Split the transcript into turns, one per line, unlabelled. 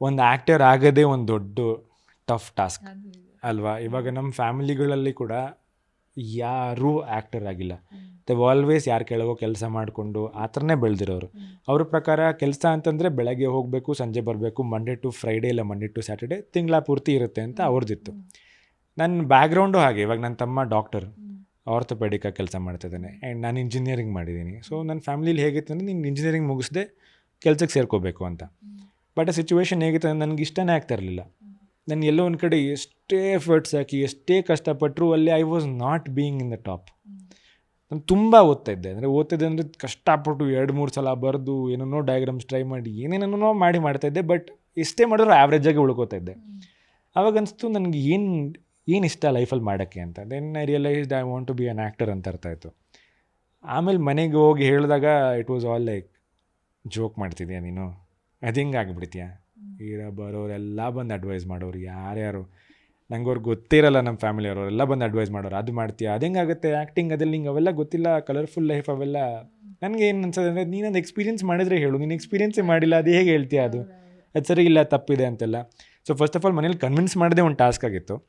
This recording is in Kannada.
ಒಂದು ಆ್ಯಕ್ಟರ್ ಆಗೋದೇ ಒಂದು ದೊಡ್ಡ ಟಫ್ ಟಾಸ್ಕ್ ಅಲ್ವಾ? ಇವಾಗ ನಮ್ಮ ಫ್ಯಾಮಿಲಿಗಳಲ್ಲಿ ಕೂಡ ಯಾರೂ ಆ್ಯಕ್ಟರ್ ಆಗಿಲ್ಲ. ದೇವ್ ಆಲ್ವೇಸ್ ಯಾರು ಕೆಳಗೋ ಕೆಲಸ ಮಾಡಿಕೊಂಡು ಆ ಥರನೇ ಬೆಳೆದಿರೋರು. ಅವ್ರ ಪ್ರಕಾರ ಕೆಲಸ ಅಂತಂದರೆ ಬೆಳಗ್ಗೆ ಹೋಗಬೇಕು ಸಂಜೆ ಬರಬೇಕು ಮಂಡೇ ಟು ಫ್ರೈಡೇ ಇಲ್ಲ ಮಂಡೇ ಟು ಸ್ಯಾಟರ್ಡೆ ತಿಂಗಳ ಪೂರ್ತಿ ಇರುತ್ತೆ ಅಂತ ಅವ್ರದ್ದಿತ್ತು ನನ್ನ ಬ್ಯಾಕ್ಗ್ರೌಂಡು ಹಾಗೆ. ಇವಾಗ ನನ್ನ ತಮ್ಮ ಡಾಕ್ಟರ್ ಆರ್ಥೋಪೆಡಿಕ್ ಕೆಲಸ ಮಾಡ್ತಿದ್ದಾನೆ ಆ್ಯಂಡ್ ನಾನು ಇಂಜಿನಿಯರಿಂಗ್ ಮಾಡಿದ್ದೀನಿ. ಸೊ ನನ್ನ ಫ್ಯಾಮಿಲಿಲಿ ಹೇಗಿತ್ತು ಅಂದರೆ ನೀನು ಇಂಜಿನಿಯರಿಂಗ್ ಮುಗಿಸ್ದೆ ಕೆಲಸಕ್ಕೆ ಸೇರ್ಕೋಬೇಕು ಅಂತ. ಬಟ್ ಆ ಸಿಚುವೇಶನ್ ಹೇಗಿತ್ತು ನನಗೆ ಇಷ್ಟನೇ ಆಗ್ತಾ ಇರಲಿಲ್ಲ. ನಾನು ಎಲ್ಲೋ ಒಂದು ಕಡೆ ಎಷ್ಟೇ ಎಫರ್ಟ್ಸ್ ಹಾಕಿ, ಎಷ್ಟೇ ಕಷ್ಟಪಟ್ಟರು ಅಲ್ಲಿ I was not being in the top ನಾನು ತುಂಬ ಓದ್ತಾ ಇದ್ದೆ. ಅಂದರೆ ಓದ್ತಿದ್ದೆ ಅಂದರೆ ಕಷ್ಟಪಟ್ಟು ಎರಡು, ಮೂರು ಸಲ ಬರೆದು ಏನೇನೋ ಡಯಾಗ್ರಾಮ್ಸ್ ಟ್ರೈ ಮಾಡಿ ಏನೇನೋ ಮಾಡಿ ಮಾಡ್ತಾಯಿದ್ದೆ ಬಟ್ ಎಷ್ಟೇ ಮಾಡಿದ್ರು ಆ್ಯಾವ್ರೇಜಾಗಿ ಉಳ್ಕೋತಾ ಇದ್ದೆ. ಅವಾಗ ಅನಿಸ್ತು ನನಗೆ ಏನು ಏನು ಇಷ್ಟ ಲೈಫಲ್ಲಿ ಮಾಡೋಕ್ಕೆ ಅಂತ. Then I realised I want to be an actor ಅಂತ ಅರ್ಥ ಆಯಿತು. ಆಮೇಲೆ ಮನೆಗೆ ಹೋಗಿ ಹೇಳಿದಾಗ it was all like joke ಮಾಡ್ತಿದ್ಯಾ ನೀನು? ಅದು ಹಿಂಗೆ ಆಗಿಬಿಡ್ತೀಯಾ? ಈಗ ಬರೋರೆಲ್ಲ ಬಂದು ಅಡ್ವೈಸ್ ಮಾಡೋರು ಯಾರ್ಯಾರು? ನಂಗೆ ಅವ್ರಿಗೆ ಗೊತ್ತಿರಲ್ಲ ನಮ್ಮ ಫ್ಯಾಮಿಲಿಯವರು ಎಲ್ಲ ಬಂದು ಅಡ್ವೈಸ್ ಮಾಡೋರು ಅದು ಮಾಡ್ತೀಯ? ಅದು ಹೆಂಗಾಗುತ್ತೆ? ಆ್ಯಕ್ಟಿಂಗ್ ಅದೆಲ್ಲ ಹಿಂಗೆ ಅವೆಲ್ಲ ಗೊತ್ತಿಲ್ಲ ಕಲರ್ಫುಲ್ ಲೈಫ್ ಅವೆಲ್ಲ. ನನಗೆ ಏನು ಅನ್ಸೋದು ಅಂದರೆ ನೀನೊಂದು ಎಕ್ಸ್ಪೀರಿಯನ್ಸ್ ಮಾಡಿದರೆ ಹೇಳು. ನೀನು ಎಕ್ಸ್ಪೀರಿಯನ್ಸೇ ಮಾಡಿಲ್ಲ ಅದು ಹೇಗೆ ಹೇಳ್ತೀಯ ಅದು? ಅದು ಸರಿ ಇಲ್ಲ ತಪ್ಪಿದೆ ಅಂತೆಲ್ಲ. ಸೊ ಫಸ್ಟ್ ಆಫ್ ಆಲ್ ಮನೇಲಿ ಕನ್ವಿನ್ಸ್ ಮಾಡೋದೇ ಒಂದು ಟಾಸ್ಕ್ ಆಗಿತ್ತು.